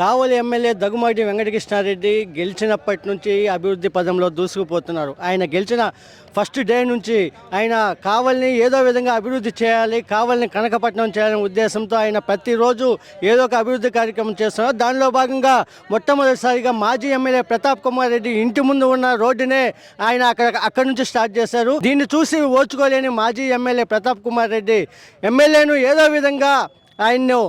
కావలి MLA Daggumati Venkatakrishna Reddy గెలిచినప్పటి నుంచి అభివృద్ధి పదంలో దూసుకుపోతున్నారు. ఆయన గెలిచిన ఫస్ట్ డే నుంచి ఆయన కావలిని ఏదో విధంగా అభివృద్ధి చేయాలి కావలిని కనకపట్నం చేయాలనే ఉద్దేశంతో ఆయన ప్రతిరోజు ఏదో ఒక అభివృద్ధి కార్యక్రమం చేస్తున్నారు. దానిలో భాగంగా మొట్టమొదటిసారిగా మాజీ ఎమ్మెల్యే ప్రతాప్ కుమార్ రెడ్డి ఇంటి ముందు ఉన్న రోడ్డునే ఆయన అక్కడ అక్కడి నుంచి స్టార్ట్ చేశారు. దీన్ని చూసి ఓర్చుకోలేని మాజీ ఎమ్మెల్యే ప్రతాప్ కుమార్ రెడ్డి ఎమ్మెల్యేను ఏదో విధంగా ఆయన్ను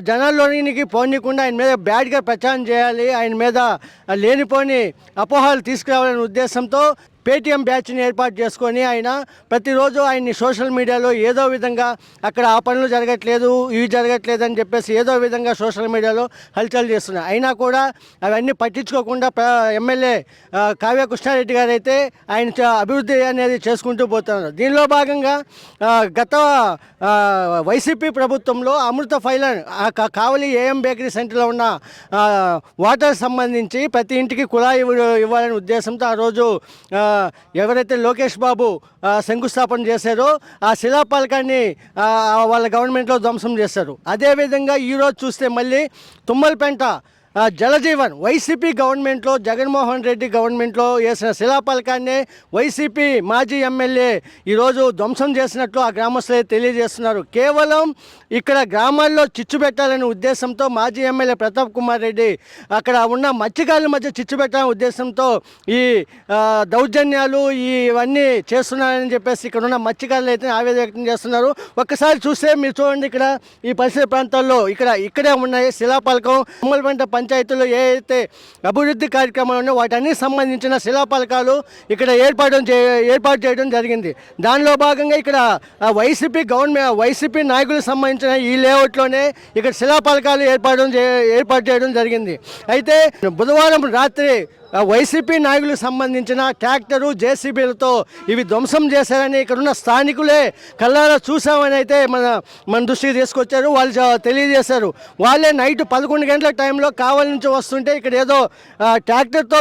జనాల్లోనికి పోనీయకుండా ఆయన మీద బ్యాడ్గా ప్రచారం చేయాలి ఆయన మీద లేనిపోని అపోహలు తీసుకురావాలనే ఉద్దేశంతో పేటీఎం బ్యాచ్ని ఏర్పాటు చేసుకొని ఆయన ప్రతిరోజు ఆయన్ని సోషల్ మీడియాలో ఏదో విధంగా అక్కడ ఆ పనులు జరగట్లేదు ఇవి జరగట్లేదు అని చెప్పేసి ఏదో విధంగా సోషల్ మీడియాలో హల్చల్ చేస్తున్నారు. అయినా కూడా అవన్నీ పట్టించుకోకుండా ఎమ్మెల్యే కావ్య కృష్ణారెడ్డి గారు అయితే ఆయన చ- అభివృద్ధి అనేది చేసుకుంటూ పోతున్నారు. దీనిలో భాగంగా గత వైసీపీ ప్రభుత్వంలో అమృత ఫైలన్ కావలి ఏఎం బేకరీ సెంటర్లో ఉన్న వాటర్ సంబంధించి ప్రతి ఇంటికి కుళాయి ఇవ్వాలనే ఉద్దేశంతో ఆ రోజు ఎవరైతే లోకేష్ బాబు శంకుస్థాపన చేశారో ఆ శిలాపాలకాన్ని వాళ్ళ గవర్నమెంట్లో ధ్వంసం చేశారు. అదేవిధంగా ఈరోజు చూస్తే మళ్ళీ తుమ్మలపెంట జలజీవన్ వైసీపీ గవర్నమెంట్లో జగన్మోహన్ రెడ్డి గవర్నమెంట్లో వేసిన శిలాపలకాన్ని వైసీపీ మాజీ ఎమ్మెల్యే ఈరోజు ధ్వంసం చేసినట్లు ఆ గ్రామస్తులే తెలియజేస్తున్నారు. కేవలం ఇక్కడ గ్రామాల్లో చిచ్చు పెట్టాలనే ఉద్దేశంతో మాజీ ఎమ్మెల్యే ప్రతాప్ కుమార్ రెడ్డి అక్కడ ఉన్న మత్స్యకారుల మధ్య చిచ్చు పెట్టాలనే ఉద్దేశంతో ఈ దౌర్జన్యాలు ఈ ఇవన్నీ చేస్తున్నారని చెప్పేసి ఇక్కడ ఉన్న మత్స్యకారులు అయితే ఆవేదన వ్యక్తం చేస్తున్నారు. ఒక్కసారి చూస్తే మీరు చూడండి ఇక్కడ ఈ పరిసర ప్రాంతాల్లో ఇక్కడ ఇక్కడే ఉన్నాయి శిలాపలకం ఉమ్మలపంట పంచాయతీలో ఏ అయితే అభివృద్ధి కార్యక్రమాలు ఉన్నాయో వాటన్నిటికి సంబంధించిన శిలాపలకాలు ఇక్కడ ఏర్పాటు చే ఏర్పాటు చేయడం జరిగింది. దానిలో భాగంగా ఇక్కడ వైసీపీ గవర్నమెంట్ వైసీపీ నాయకులకు సంబంధించిన ఈ లేఅవుట్లోనే ఇక్కడ శిలాపలకాలు ఏర్పాటు ఏర్పాటు చేయడం జరిగింది. అయితే బుధవారం రాత్రి వైసీపీ నాయకులకు సంబంధించిన ట్రాక్టరు జేసీబీలతో ఇవి ధ్వంసం చేశారని ఇక్కడున్న స్థానికులే కళ్ళారా చూసామని అయితే మన మన దృష్టికి తీసుకొచ్చారు. వాళ్ళు తెలియజేశారు. వాళ్ళే నైట్ పదకొండు గంటల టైంలో కావాలి నుంచి వస్తుంటే ఇక్కడ ఏదో ట్రాక్టర్తో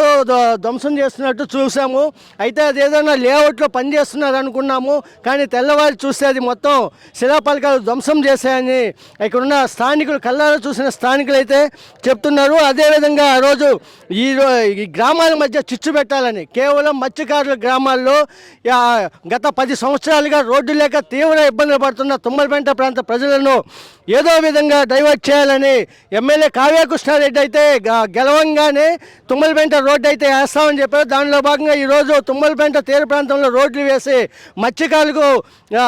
ధ్వంసం చేస్తున్నట్టు చూసాము అయితే అది ఏదైనా లేఅవుట్లో పనిచేస్తున్నారు అనుకున్నాము. కానీ తెల్లవారు చూస్తే అది మొత్తం శిలాపలకాలు ధ్వంసం చేశాయని ఇక్కడున్న స్థానికులు కళ్ళారా చూసిన స్థానికులు అయితే చెప్తున్నారు. అదేవిధంగా ఆ రోజు ఈ ఈ గ్రామాల మధ్య చిచ్చు పెట్టాలని కేవలం మత్స్యకారుల గ్రామాల్లో గత పది సంవత్సరాలుగా రోడ్డు లేక తీవ్ర ఇబ్బందులు పడుతున్న తుమ్మలపెంట ప్రాంత ప్రజలను ఏదో విధంగా డైవర్ట్ చేయాలని ఎమ్మెల్యే కావ్యకృష్ణారెడ్డి అయితే గ- గెలవంగానే తుమ్మలపెంట రోడ్డు అయితే వేస్తామని చెప్పారు. దానిలో భాగంగా ఈరోజు తుమ్మలపెంట తీర ప్రాంతంలో రోడ్లు వేసి మత్స్యకారులకు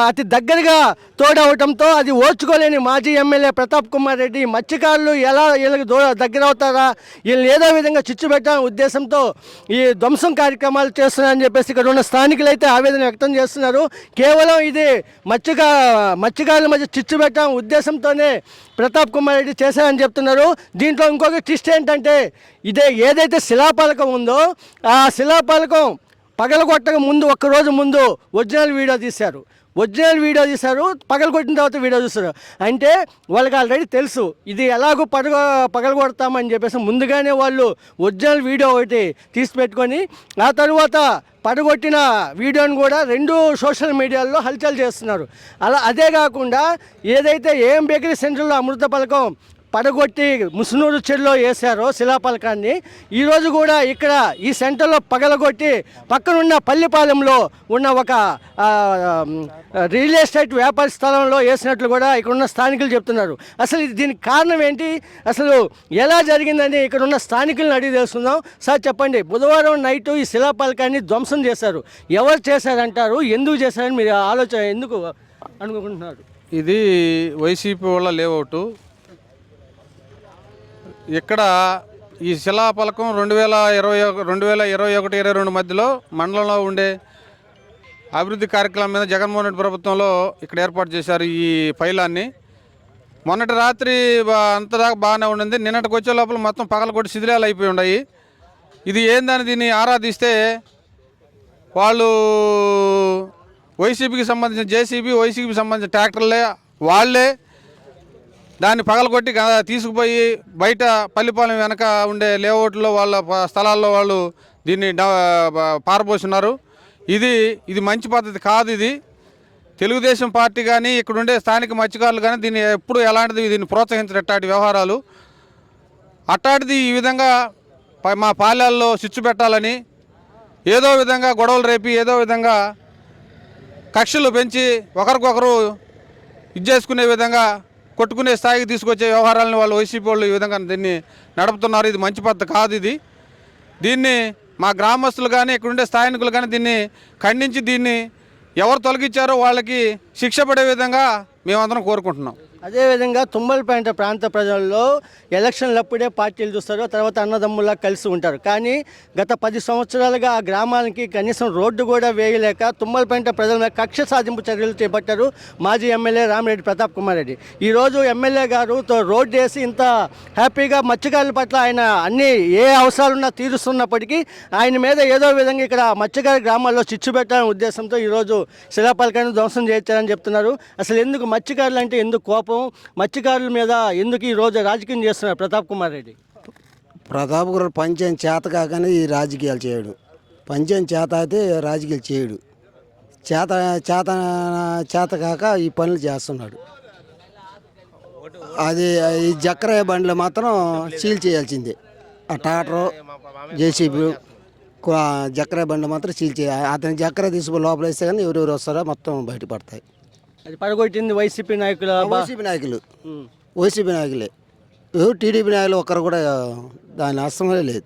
అతి దగ్గరగా తోడవటంతో అది ఓర్చుకోలేని మాజీ ఎమ్మెల్యే ప్రతాప్ కుమార్ రెడ్డి మత్స్యకారులు ఎలా వీళ్ళకి దూర దగ్గర అవుతారా వీళ్ళని ఏదో విధంగా చిచ్చు పెట్టాలనే ఉద్దేశంతో ఈ ధ్వంసం కార్యక్రమాలు చేస్తున్నారని చెప్పేసి ఇక్కడ ఉన్న స్థానికులు అయితే ఆవేదన వ్యక్తం చేస్తున్నారు. కేవలం ఇది మత్స్యకా మత్స్యకారుల మధ్య చిచ్చు పెట్టడం ఉద్దేశంతోనే ప్రతాప్ కుమార్ రెడ్డి చేశారని చెప్తున్నారు. దీంట్లో ఇంకొక ట్విస్ట్ ఏంటంటే ఇదే ఏదైతే శిలాపలకం ఉందో ఆ శిలాపలకం పగలగొట్టక ముందు ఒక్కరోజు ముందు ఒరిజినల్ వీడియో తీశారు. ఒరిజినల్ వీడియో తీశారు పగలగొట్టిన తర్వాత వీడియో చూస్తారు అంటే వాళ్ళకి ఆల్రెడీ తెలుసు ఇది ఎలాగో పడగ పగలగొడతామని చెప్పేసి ముందుగానే వాళ్ళు ఒరిజినల్ వీడియో ఒకటి తీసి పెట్టుకొని ఆ తర్వాత పడగొట్టిన వీడియోని కూడా రెండు సోషల్ మీడియాలో హల్చల్ చేస్తున్నారు. అలా అదే కాకుండా ఏదైతే ఏం బేకరీ సెంటర్లో అమృత పథకం పడగొట్టి ముసునూరు చెరులో వేశారో శిలాపలకాన్ని ఈరోజు కూడా ఇక్కడ ఈ సెంటర్లో పగలగొట్టి పక్కనున్న పల్లిపాలెంలో ఉన్న ఒక రియల్ ఎస్టేట్ వ్యాపార స్థలంలో వేసినట్లు కూడా ఇక్కడ ఉన్న స్థానికులు చెప్తున్నారు. అసలు ఇది దీనికి కారణం ఏంటి? అసలు ఎలా జరిగిందని ఇక్కడ ఉన్న స్థానికులను అడిగి తెలుసుకుందాం. సార్ చెప్పండి బుధవారం నైట్ ఈ శిలాపలకాన్ని ధ్వంసం చేశారు. ఎవరు చేశారంటారు? ఎందుకు చేశారని మీరు ఆలోచన ఎందుకు అనుకుంటున్నారు? ఇది వైసీపీ వాళ్ళ లేఅవుట్. ఇక్కడ ఈ శిలా పలకం రెండు వేల ఇరవై ఒక రెండు వేల ఇరవై ఒకటి ఇరవై రెండు మధ్యలో మండలంలో ఉండే అభివృద్ధి కార్యక్రమం మీద జగన్మోహన్ రెడ్డి ప్రభుత్వంలో ఇక్కడ ఏర్పాటు చేశారు ఈ పైలాన్ని మొన్నటి రాత్రి అంతదాకా బాగానే ఉండింది. నిన్నటికి వచ్చే లోపల మొత్తం పగల కొట్టి శిథిలాలు అయిపోయి ఉన్నాయి. ఇది ఏందని దీన్ని ఆరాధిస్తే వాళ్ళు వైసీపీకి సంబంధించిన జేసీబీ వైసీపీకి సంబంధించిన ట్రాక్టర్లే వాళ్ళే దాన్ని పగలగొట్టి తీసుకుపోయి బయట పల్లిపాలెం వెనక ఉండే లేఅవుట్లో వాళ్ళ స్థలాల్లో వాళ్ళు దీన్ని డ- పారబోసున్నారు. ఇది ఇది మంచి పద్ధతి కాదు ఇది. తెలుగుదేశం పార్టీ కానీ ఇక్కడుండే స్థానిక మత్స్యకారులు కానీ దీన్ని ఎప్పుడు ఎలాంటిది దీన్ని ప్రోత్సహించరు ఇట్లాంటి వ్యవహారాలు. అట్టాటిది ఈ విధంగా మా పాలెల్లో స్విచ్చు పెట్టాలని ఏదో విధంగా గొడవలు రేపి ఏదో విధంగా కక్షలు పెంచి ఒకరికొకరు ఇది చేసుకునే విధంగా కొట్టుకునే స్థాయికి తీసుకొచ్చే వ్యవహారాలను వాళ్ళు వైసీపీ వాళ్ళు ఈ విధంగా దీన్ని నడుపుతున్నారు. ఇది మంచి పద్ధతి కాదు ఇది. దీన్ని మా గ్రామస్తులు కానీ ఇక్కడుండే స్థానికులు కానీ దీన్ని ఖండించి దీన్ని ఎవరు తొలగించారో వాళ్ళకి శిక్ష పడే విధంగా మేమందరం కోరుకుంటున్నాం. అదేవిధంగా తుమ్మలపేంట ప్రాంత ప్రజల్లో ఎలక్షన్లప్పుడే పార్టీలు చూస్తారు తర్వాత అన్నదమ్ముల కలిసి ఉంటారు. కానీ గత పది సంవత్సరాలుగా ఆ గ్రామానికి కనీసం రోడ్డు కూడా వేయలేక తుమ్మలపేంట ప్రజల మీద కక్ష సాధింపు చర్యలు చేపట్టారు మాజీ ఎమ్మెల్యే రామిరెడ్డి ప్రతాప్ కుమార్ రెడ్డి. ఈరోజు ఎమ్మెల్యే గారు రోడ్డు వేసి ఇంత హ్యాపీగా మత్స్యకారుల పట్ల ఆయన అన్ని ఏ అవసరాలున్నా తీరుస్తున్నప్పటికీ ఆయన మీద ఏదో విధంగా ఇక్కడ మత్స్యకార గ్రామాల్లో చిచ్చు పెట్టాలనే ఉద్దేశంతో ఈరోజు శిలాపలకాన్ని ధ్వంసం చేయించారని చెప్తున్నారు. అసలు ఎందుకు మత్స్యకారులు అంటే ఎందుకు కోపం? మత్స్యకారుల మీద ఎందుకు ఈ రోజు రాజకీయం చేస్తున్నారు ప్రతాప్ కుమార్ రెడ్డి? ప్రతాప్ గారు పంచాయం చేత కాకనే ఈ రాజకీయాలు చేయడు. పంచాయం చేత అయితే రాజకీయాలు చేయడు. చేత చేత చేత కాక ఈ పనులు చేస్తున్నాడు. అది ఈ జక్కర బండ్లు మాత్రం సీల్ చేయాల్సిందే. ఆ ట్రాక్టరు జేసీబీ జక్కర బండ్లు మాత్రం సీల్ చేయాలి. అతని జక్కర తీసుకుని లోపలేస్తే కానీ ఎవరెవరు వస్తారో మొత్తం బయటపడతాయి. అది పడగొట్టింది వైసీపీ నాయకుల వైసీపీ నాయకులు. వైసీపీ నాయకులే. టీడీపీ నాయకులు ఒక్కరు కూడా దాని అస్సమే లేదు.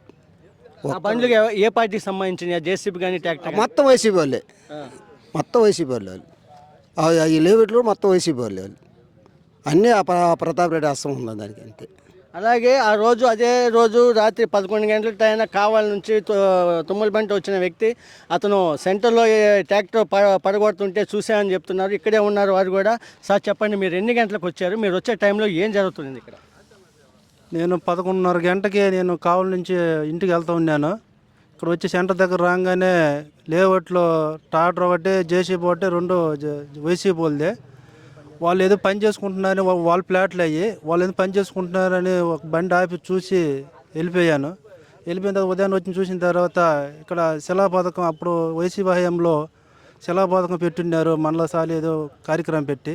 ఆ బండ్లు ఏ- పార్టీకి సంబంధించిన జేసీబీ కానీ ట్రాక్టర్ మొత్తం వైసీపీ వాళ్ళే. మొత్తం వైసీపీ వాళ్ళు ఈ లేవిట్లు మొత్తం వైసీపీ వాళ్ళే వాళ్ళు. అన్నీ ఆ ప్రతాప్ రెడ్డి అస్సం ఉంది దానికి అంతే. అలాగే ఆ రోజు అదే రోజు రాత్రి పదకొండు గంటల టైన కావాల నుంచి తుమ్మలబంట వచ్చిన వ్యక్తి అతను సెంటర్లో ట్రాక్టర్ ప- పడగొడుతుంటే చూసామని చెప్తున్నారు. ఇక్కడే ఉన్నారు వారు కూడా. సార్ చెప్పండి మీరు ఎన్ని గంటలకు వచ్చారు? మీరు వచ్చే టైంలో ఏం జరుగుతుంది ఇక్కడ? నేను పదకొండున్నర గంటకి నేను కావలి నుంచి ఇంటికి వెళ్తూ ఉన్నాను. ఇక్కడ వచ్చి సెంటర్ దగ్గర రాగానే లేఅవుట్లో టాటర్ ఒకటి జేసీబీ ఒకటి రెండు వైసీపీ వాళ్ళదే. వాళ్ళు ఏదో పని చేసుకుంటున్నారని వాళ్ళ ప్లాట్లు అయ్యి వాళ్ళు ఏదో పని చేసుకుంటున్నారని ఒక బండి ఆపి చూసి వెళ్ళిపోయాను. వెళ్ళిపోయిన తర్వాత ఉదయాన్నే వచ్చి చూసిన తర్వాత ఇక్కడ శిలా పథకం అప్పుడు వైసీపీ హయాంలో శిలా పథకం పెట్టున్నారు. మండల సాలి ఏదో కార్యక్రమం పెట్టి.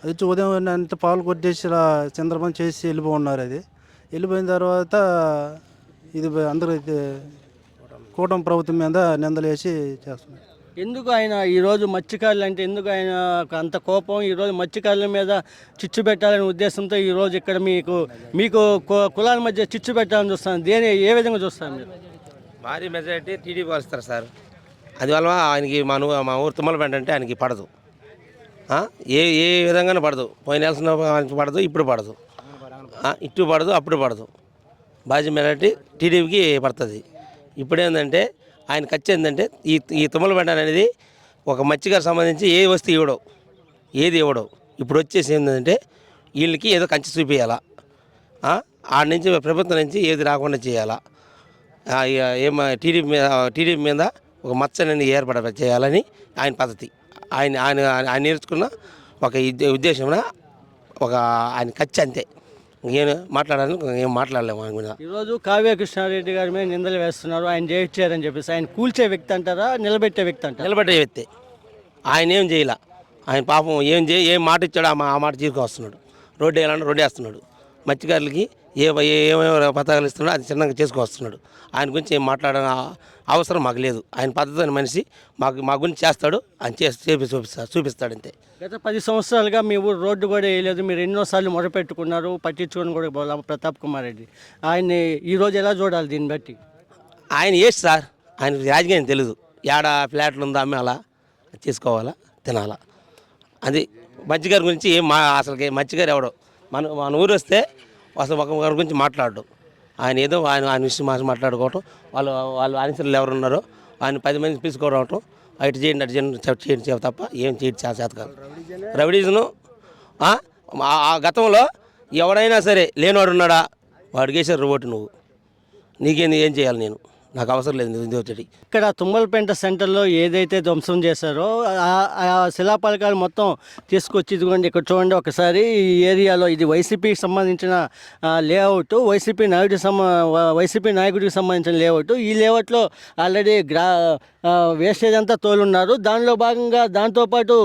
అది వచ్చి ఉదయం అంత పాలు కొట్టేసి ఇలా చంద్రబాబు చేసి వెళ్ళిపోన్నారు అది. వెళ్ళిపోయిన తర్వాత ఇది అందరూ ఇది కూటమి ప్రభుత్వం మీద నిందలేసి చేస్తున్నారు. ఎందుకు ఆయన ఈరోజు మత్స్యకారులు అంటే ఎందుకు ఆయన అంత కోపం? ఈరోజు మత్స్యకారుల మీద చిచ్చు పెట్టాలనే ఉద్దేశంతో ఈరోజు ఇక్కడ మీకు మీకు కు- కులాల మధ్య చిచ్చు పెట్టాలని చూస్తాను దేని ఏ విధంగా చూస్తాను మీరు? భారీ మెజారిటీ టీడీపీ వస్తారు సార్. అందువల్ల ఆయనకి మా మా ఊరు తుమ్మలపేట అంటే ఆయనకి పడదు. ఏ ఏ విధంగానే పడదు. పోయిన నెలసిన ఆయనకి పడదు ఇప్పుడు పడదు. ఇటు పడదు అప్పుడు పడదు. భారీ మెజారిటీ టీడీపీకి పడుతుంది. ఇప్పుడు ఏంటంటే ఆయన ఖర్చు ఏంటంటే ఈ ఈ తుమ్మలపేట అనేది ఒక మత్స్యగారికి సంబంధించి ఏ వస్తువు ఇవ్వడం ఏది ఇవ్వడం ఇప్పుడు వచ్చేసి ఏంటంటే వీళ్ళకి ఏదో కంచి చూపించాలా ఆడ నుంచి ప్రభుత్వం నుంచి ఏది రాకుండా చేయాలా. ఆ, టీడీపీ మీద టీడీపీ మీద ఒక మచ్చని ఏర్పడ చేయాలని ఆయన పద్ధతి. ఆయన ఆయన ఆయన నేర్చుకున్న ఒక ఉద్దేశమున ఉద్దేశం ఒక ఆయన ఖర్చు అంతే. ఏం మాట్లాడాలని ఏం మాట్లాడలేము ఆయన మీద. ఈరోజు కావ్య కృష్ణారెడ్డి గారి మీద నిందలు వేస్తున్నారు. ఆయన చేయించారని చెప్పేసి. ఆయన కూల్చే వ్యక్తి అంటారా నిలబెట్టే వ్యక్తి అంటారా? నిలబడే వ్యక్తి. ఆయన ఏం చేయాల. ఆయన పాపం ఏం చేయ ఏం మాట ఇచ్చాడో ఆ మా- ఆ మాట తీసుకొస్తున్నాడు రోడ్డు వేయాలంటే రోడ్డు వేస్తున్నాడు. మత్స్యకారులకి ఏ ఏమేమి పథకాలు ఇస్తున్నాడో అది చిన్నగా చేసుకొస్తున్నాడు ఆయన గురించి ఏం మాట్లాడ అవసరం మాకు లేదు. ఆయన పద్ధతి మనిషి మాకు మా గురించి చేస్తాడు ఆయన చేసి చేపి చూపిస్తాడు చూపిస్తాడు అంతే. గత పది సంవత్సరాలుగా మీ ఊరు రోడ్డు కూడా వేయలేదు. మీరు ఎన్నోసార్లు మొరపెట్టుకున్నారు. పట్టించుకొని కూడా ప్రతాప్ కుమార్ రెడ్డి. ఆయన్ని ఈరోజు ఎలా చూడాలి దీన్ని బట్టి? ఆయన వేస్ట్ సార్ ఆయనకి రాజకీయం తెలియదు ఏడ ఫ్లాట్లు ఉందా అమ్మాలా తీసుకోవాలా తినాలా. అది మత్స్యగారి గురించి ఏం మా అసలు మత్స్యగారు ఎవడో. మన మన ఊరు వస్తే అసలు ఒక ఒకరి గురించి మాట్లాడడం. ఆయన ఏదో ఆయన ఆయన విషయం మా- మాట్లాడుకోవటం. వాళ్ళు వాళ్ళు ఆన్సర్లు ఎవరు ఉన్నారో ఆయన పది మంది తీసుకోవడం అటు చేయండి అటు చేయండి చెప్ చేయండి చెప్ తప్ప ఏం చేయడం చేత కాదు. రవిడీజను ఆ గతంలో ఎవడైనా సరే లేనివాడు ఉన్నాడా? వాడికి రోబోటు ఓటు నువ్వు. నీకేంది ఏం చేయాలి నేను? నాకు అవసరం లేదు ఇది ఇక్కడ తుమ్మలపేంట సెంటర్లో ఏదైతే ధ్వంసం చేశారో ఆ- శిలాపలకాలు మొత్తం తీసుకొచ్చి ఇదిగోండి ఇక్కడ చూడండి ఒకసారి ఈ ఏరియాలో ఇది వైసీపీకి సంబంధించిన లేఅవుట్ వైసీపీ నాయకుడికి సంబ వైసీపీ నాయకుడికి సంబంధించిన లేఅవుట్. ఈ లేఅవుట్లో ఆల్రెడీ గ్రా వేస్టేజ్ అంతా తోలున్నారు. దానిలో భాగంగా దాంతోపాటు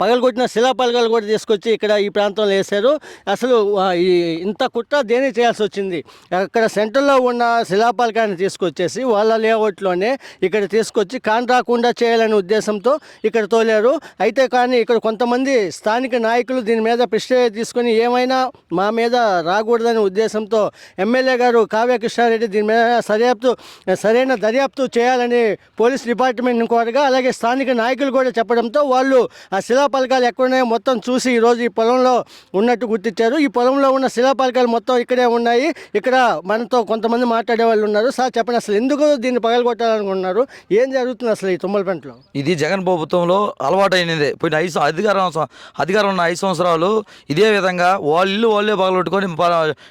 పగలగొట్టిన శిలాపలకాలు కూడా తీసుకొచ్చి ఇక్కడ ఈ ప్రాంతంలో వేశారు. అసలు ఈ ఇంత కుట్ర దేని చేయాల్సి వచ్చింది? అక్కడ సెంటర్లో ఉన్న శిలాపలకాన్ని తీసుకొచ్చి వచ్చేసి వాళ్ళ లేఅవుట్లోనే ఇక్కడ తీసుకొచ్చి కాన్ రాకుండా చేయాలనే ఉద్దేశంతో ఇక్కడ తోలారు. అయితే కానీ ఇక్కడ కొంతమంది స్థానిక నాయకులు దీని మీద ప్రిస్టేజ్ తీసుకొని ఏమైనా మా మీద రాకూడదనే ఉద్దేశంతో ఎమ్మెల్యే గారు కావ్య కృష్ణారెడ్డి దీని మీద సర్యాప్తు సరైన దర్యాప్తు చేయాలని పోలీస్ డిపార్ట్మెంట్ని కోరగా అలాగే స్థానిక నాయకులు కూడా చెప్పడంతో వాళ్ళు ఆ శిలాపలకాలు ఎక్కడున్నాయో మొత్తం చూసి ఈరోజు ఈ పొలంలో ఉన్నట్టు గుర్తించారు. ఈ పొలంలో ఉన్న శిలాపలకాలు మొత్తం ఇక్కడే ఉన్నాయి. ఇక్కడ మనతో కొంతమంది మాట్లాడే వాళ్ళు ఉన్నారు. సార్ చెప్పండి అసలు ఎందుకు దీన్ని పగలగొట్టాలనుకుంటున్నారు? ఏం జరుగుతుంది అసలు ఈ తుమ్మలపెంటలో ఇది జగన్ ప్రభుత్వంలో అలవాటైనదే. పోయిన ఐదు అధికారం అధికారం ఉన్న ఐదు సంవత్సరాలు ఇదే విధంగా వాళ్ళ ఇల్లు వాళ్ళే పగలగొట్టుకొని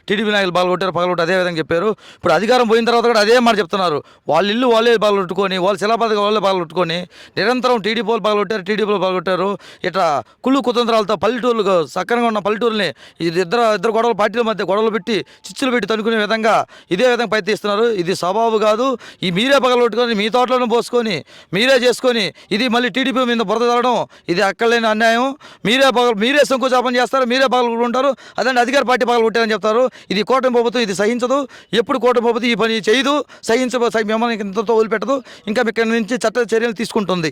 టీడీపీ నాయకులు పగలగొట్టారు పగలగొట్టి అదే విధంగా చెప్పారు. ఇప్పుడు అధికారం పోయిన తర్వాత కూడా అదే మాట చెప్తున్నారు. వాళ్ళ ఇల్లు వాళ్ళే పగలగొట్టుకొని వాళ్ళ శిలాపథకం వాళ్ళే పగలగొట్టుకొని నిరంతరం టీడీపీ వాళ్ళు పగలగొట్టారు టీడీపీ పగలగొట్టారు. ఇట్లా కుళ్ళు కుతంత్రాలతో పల్లెటూర్లు సక్రంగా ఉన్న పల్లెటూరుని ఇది ఇద్దరు ఇద్దరు గొడవలు పార్టీల మధ్య గొడవలు పెట్టి చిచ్చులు పెట్టి తనుకునే విధంగా ఇదే విధంగా ప్రయత్నిస్తున్నారు. ఇది స్వభావం కాదు ఈ మీరే పగలగొట్టుకొని మీ తోటలోనే పోసుకొని మీరే చేసుకొని ఇది మళ్ళీ టీడీపీ మీద బురద చల్లడం ఇది అక్కడలేని అన్యాయం. మీరే పగలు మీరే శంకుచాపం చేస్తారు మీరే పగలుకుంటారు అదండి అధికార పార్టీ పగలగొట్టారని చెప్తారు. ఇది కూటమి ప్రభుత్వం ఇది సహించదు. ఎప్పుడు కూటమి ప్రభుత్వం ఈ పని చేయదు సహించ మిమ్మల్ని ఇంతతో వదిలిపెట్టదు. ఇంకా ఇక్కడ నుంచి చట్ట చర్యలు తీసుకుంటుంది.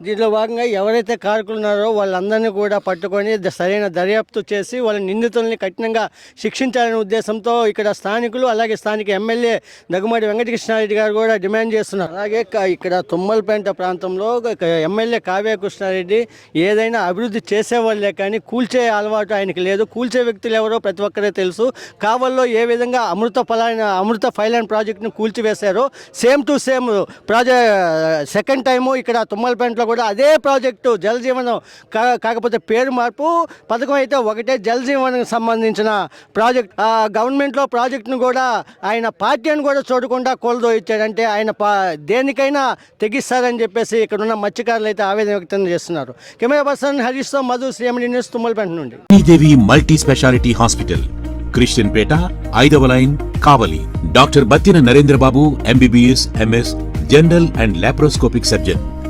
దీంట్లో భాగంగా ఎవరైతే కారకులు ఉన్నారో వాళ్ళందరినీ కూడా పట్టుకొని సరైన దర్యాప్తు చేసి వాళ్ళ నిందితుల్ని కఠినంగా శిక్షించాలనే ఉద్దేశంతో ఇక్కడ స్థానికులు అలాగే స్థానిక ఎమ్మెల్యే దగ్గుమాటి వెంకటకృష్ణారెడ్డి గారు కూడా డిమాండ్ చేస్తున్నారు. అలాగే ఇక్కడ తుమ్మలపేంట ప్రాంతంలో ఎమ్మెల్యే కావ్య కృష్ణారెడ్డి ఏదైనా అభివృద్ధి చేసేవాళ్ళే కానీ కూల్చే అలవాటు ఆయనకి లేదు. కూల్చే వ్యక్తులు ఎవరో ప్రతి ఒక్కరే తెలుసు. కావల్లో ఏ విధంగా అమృత ఫలాన అమృత ఫైలాండ్ ప్రాజెక్ట్ను కూల్చివేశారో same to same project second time ఇక్కడ తుమ్మలపేంటలో కూడా అదే ప్రాజెక్టు జల్ జీవనం కా కాకపోతే పేరు మార్పు. పథకం అయితే ఒకటే జల్ జీవన్కి సంబంధించిన ప్రాజెక్ట్. గవర్నమెంట్లో ప్రాజెక్టును కూడా ఆయన పార్టీ అని కూడా చూడకుండా కొలదో ఇచ్చాడంటే ఆయన పా దేనికైనా తెగిస్తారని చెప్పేసి ఇక్కడ ఉన్న మత్స్యకారులు అయితే ఆవేదన వ్యక్తం చేస్తున్నారు. కెమెరా పర్సన్ హరీష్తో మధు శ్రీమణి న్యూస్ తుమ్మలపేట నుండి. Sridevi multi speciality hospital Christian Peta ఐదవ line Kavali. Doctor Battina Narendrababu MBBS MS general and laparoscopic surgeon.